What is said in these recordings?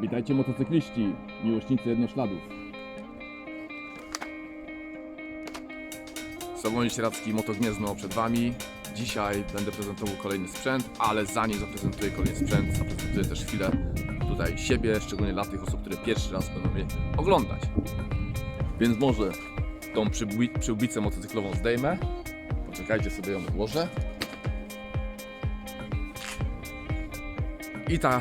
Witajcie motocykliści, miłośnicy jednośladów. Sławomir Sieradzki, Motogniezno przed Wami. Dzisiaj będę prezentował kolejny sprzęt, ale zanim zaprezentuję kolejny sprzęt, zaprezentuję też chwilę tutaj siebie, szczególnie dla tych osób, które pierwszy raz będą mnie oglądać. Więc może tą przyłbicę motocyklową zdejmę. Poczekajcie sobie ją odłożę. I ta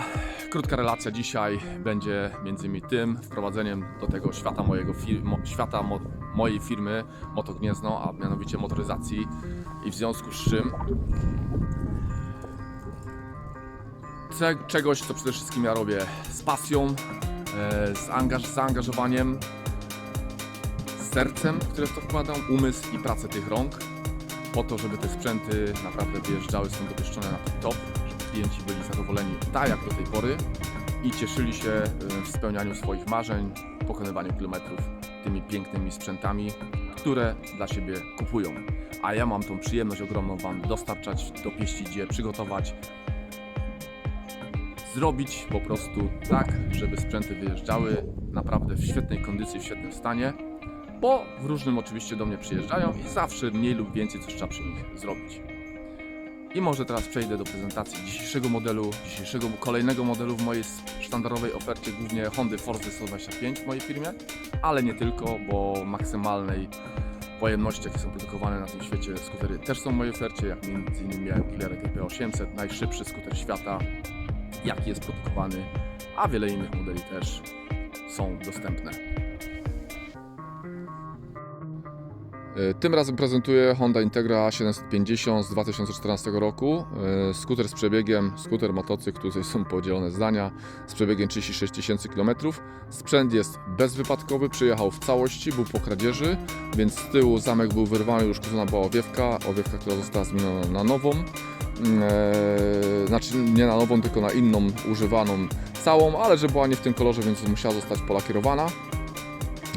krótka relacja dzisiaj będzie między innymi tym wprowadzeniem do tego świata mojego fir- mo- świata mo- mojej firmy Moto Gniezno, a mianowicie motoryzacji. I w związku z czym czegoś, co przede wszystkim ja robię z pasją, e, z angaż- zaangażowaniem, z sercem, które w to wkładam, umysł i pracę tych rąk po to, żeby te sprzęty naprawdę wyjeżdżały, są dopieszczone na top, klienci byli zadowoleni tak jak do tej pory i cieszyli się y, w spełnianiu swoich marzeń, pokonywaniu kilometrów tymi pięknymi sprzętami, które dla siebie kupują. A ja mam tą przyjemność ogromną Wam dostarczać, dopieścić je, przygotować, zrobić po prostu tak, żeby sprzęty wyjeżdżały naprawdę w świetnej kondycji, w świetnym stanie bo w różnym oczywiście do mnie przyjeżdżają i zawsze mniej lub więcej coś trzeba przy nich zrobić. I może teraz przejdę do prezentacji dzisiejszego modelu, dzisiejszego kolejnego modelu w mojej sztandarowej ofercie, głównie Hondy Forza 125 w mojej firmie, ale nie tylko, bo maksymalnej pojemności, jakie są produkowane na tym świecie skutery też są w mojej ofercie, jak między innymi Killer GP800, najszybszy skuter świata, jaki jest produkowany, a wiele innych modeli też są dostępne. Tym razem prezentuję Honda Integra 750 z 2014 roku. E, Skuter z przebiegiem, skuter motocykl, tutaj są podzielone zdania, z przebiegiem 36 tysięcy km. Sprzęt jest bezwypadkowy, przyjechał w całości, był po kradzieży, więc z tyłu zamek był wyrwany, już uszkodzona była owiewka, owiewka, która została zmieniona na nową. Eee, znaczy nie na nową, tylko na inną, używaną całą, ale że była nie w tym kolorze, więc musiała zostać polakierowana.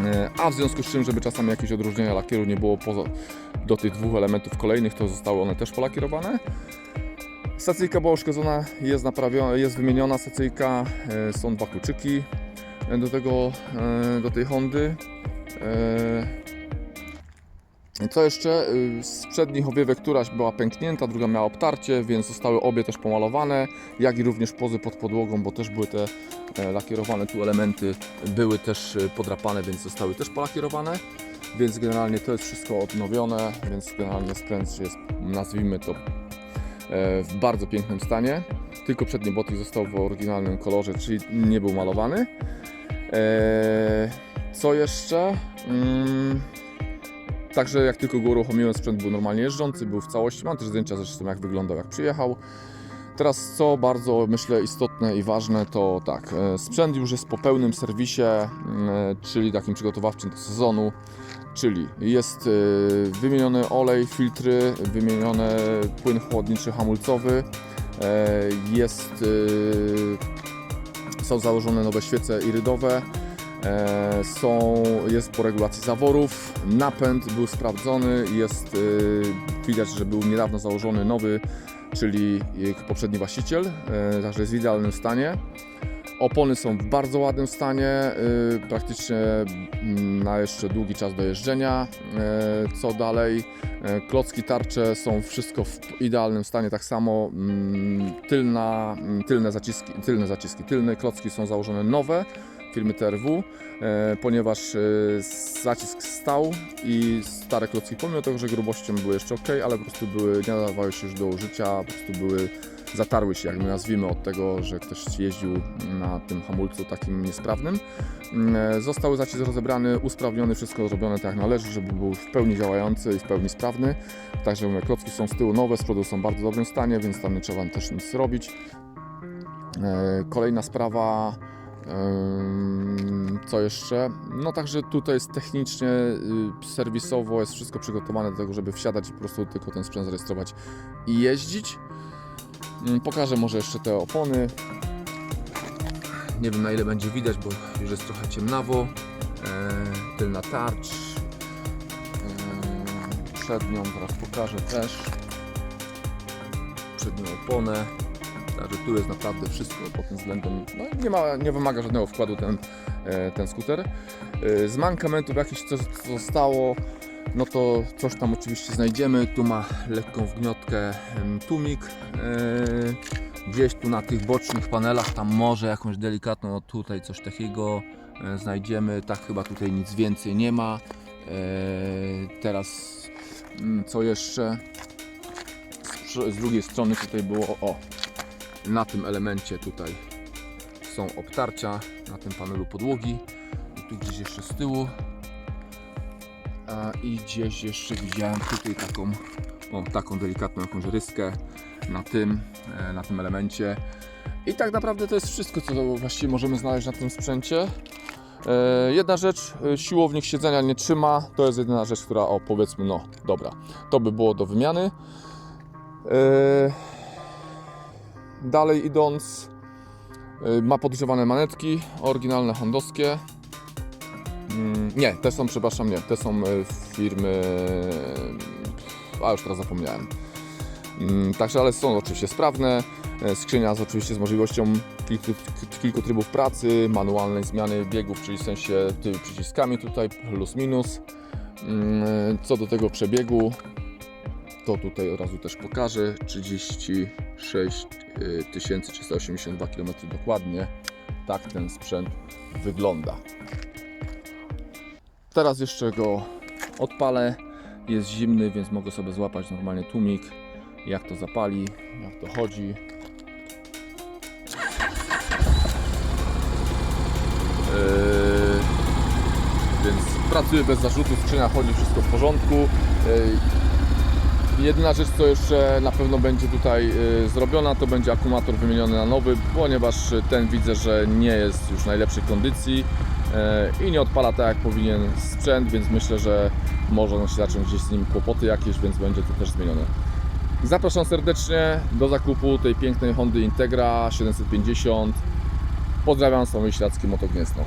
E, A w związku z czym, żeby czasami jakieś odróżnienia lakieru nie było poza, do tych dwóch elementów kolejnych, to zostały one też polakierowane. Stacyjka była uszkodzona, jest naprawiona, jest wymieniona stacyjka, e, są dwa kluczyki do tego, e, do tej Hondy. Co jeszcze? E, Z przednich owiewek któraś była pęknięta, druga miała obtarcie, więc zostały obie też pomalowane, jak i również pozy pod podłogą, bo też były te e, lakierowane tu elementy były też e, podrapane, więc zostały też polakierowane. Więc generalnie to jest wszystko odnowione, więc generalnie sprzęt jest, nazwijmy to, e, w bardzo pięknym stanie. Tylko przedni botik został w oryginalnym kolorze, czyli nie był malowany. Co jeszcze? Także jak tylko go uruchomiłem, sprzęt był normalnie jeżdżący, był w całości. Mam też zdjęcia zresztą jak wyglądał, jak przyjechał. Teraz co bardzo myślę istotne i ważne to tak, e, sprzęt już jest po pełnym serwisie, e, czyli takim przygotowawczym do sezonu, czyli jest e, wymieniony olej, filtry, wymieniony płyn chłodniczy hamulcowy, jest, są założone nowe świece irydowe, są, jest po regulacji zaworów, napęd był sprawdzony, jest, e, widać, że był niedawno założony nowy czyli poprzedni właściciel, e, także jest w idealnym stanie. Opony są w bardzo ładnym stanie, e, praktycznie mm, na jeszcze długi czas do jeżdżenia. E, Co dalej? E, Klocki, tarcze są wszystko w idealnym stanie, tak samo mm, tylna, mm, tylne, zaciski, tylne zaciski, tylne klocki są założone nowe firmy TRW, e, ponieważ e, zacisk stał i stare klocki, pomimo tego, że grubością były jeszcze ok, ale po prostu były, nie nadawały się już do użycia, po prostu były, zatarły się, jak my nazwijmy, od tego, że ktoś jeździł na tym hamulcu takim niesprawnym. Mm, e, Został zacisk rozebrany, usprawniony, wszystko zrobione tak jak należy, żeby był w pełni działający i w pełni sprawny. Także klocki są z tyłu nowe, z przodu są w bardzo dobrym stanie, więc tam nie trzeba też nic robić. Kolejna sprawa, Co jeszcze? No także tutaj jest technicznie, y, serwisowo jest wszystko przygotowane do tego, żeby wsiadać i po prostu tylko ten sprzęt zarejestrować i jeździć. Ym, Pokażę może jeszcze te opony. Nie wiem na ile będzie widać, bo już jest trochę ciemnawo. E, tylna tarcz. E, przednią teraz pokażę też. Przednią oponę. Także tu jest naprawdę wszystko pod tym względem. No, nie, ma, nie wymaga żadnego wkładu ten, e, ten skuter. E, Z mankamentów jakichś co co zostało, no to coś tam oczywiście znajdziemy. Tu ma lekką wgniotkę em, tłumik. E, Gdzieś tu na tych bocznych panelach, tam może jakąś delikatną, no tutaj coś takiego znajdziemy. Tak chyba tutaj nic więcej nie ma. Teraz mm, co jeszcze? Z drugiej strony tutaj było o na tym elemencie tutaj są obtarcia na tym panelu podłogi. I tu gdzieś jeszcze z tyłu. A, i gdzieś jeszcze widziałem tutaj taką o, taką delikatną jakąś ryskę na tym, e, na tym elemencie. I tak naprawdę to jest wszystko co właściwie możemy znaleźć na tym sprzęcie. E, Jedna rzecz, e, siłownik siedzenia nie trzyma, to jest jedyna rzecz, która, o powiedzmy, no dobra, to by było do wymiany. Dalej idąc, e, ma podgrzewane manetki, oryginalne hondowskie. Mm, Nie, te są, przepraszam, nie, te są e, firmy, a już teraz zapomniałem. Mm, Także, ale są oczywiście sprawne. E, Skrzynia z oczywiście z możliwością kilku, kilku trybów pracy, manualnej zmiany biegów, czyli w sensie tymi przyciskami tutaj plus minus. Mm, Co do tego przebiegu, to tutaj od razu też pokażę. 36 382 km dokładnie. Tak ten sprzęt wygląda. Teraz jeszcze go odpalę. Jest zimny, więc mogę sobie złapać normalnie tłumik. Jak to zapali, jak to chodzi. Yy, więc pracuję bez zarzutu, skrzynia chodzi, wszystko w porządku. Yy, jedyna rzecz, co jeszcze na pewno będzie tutaj yy, zrobiona, to będzie akumulator wymieniony na nowy, ponieważ ten widzę, że nie jest już w najlepszej kondycji yy, i nie odpala tak jak powinien sprzęt, więc myślę, że można się zacząć gdzieś z nim kłopoty jakieś, więc będzie to też zmienione. Zapraszam serdecznie do zakupu tej pięknej Hondy Integra 750. Pozdrawiam z Śladzki Motogniezno.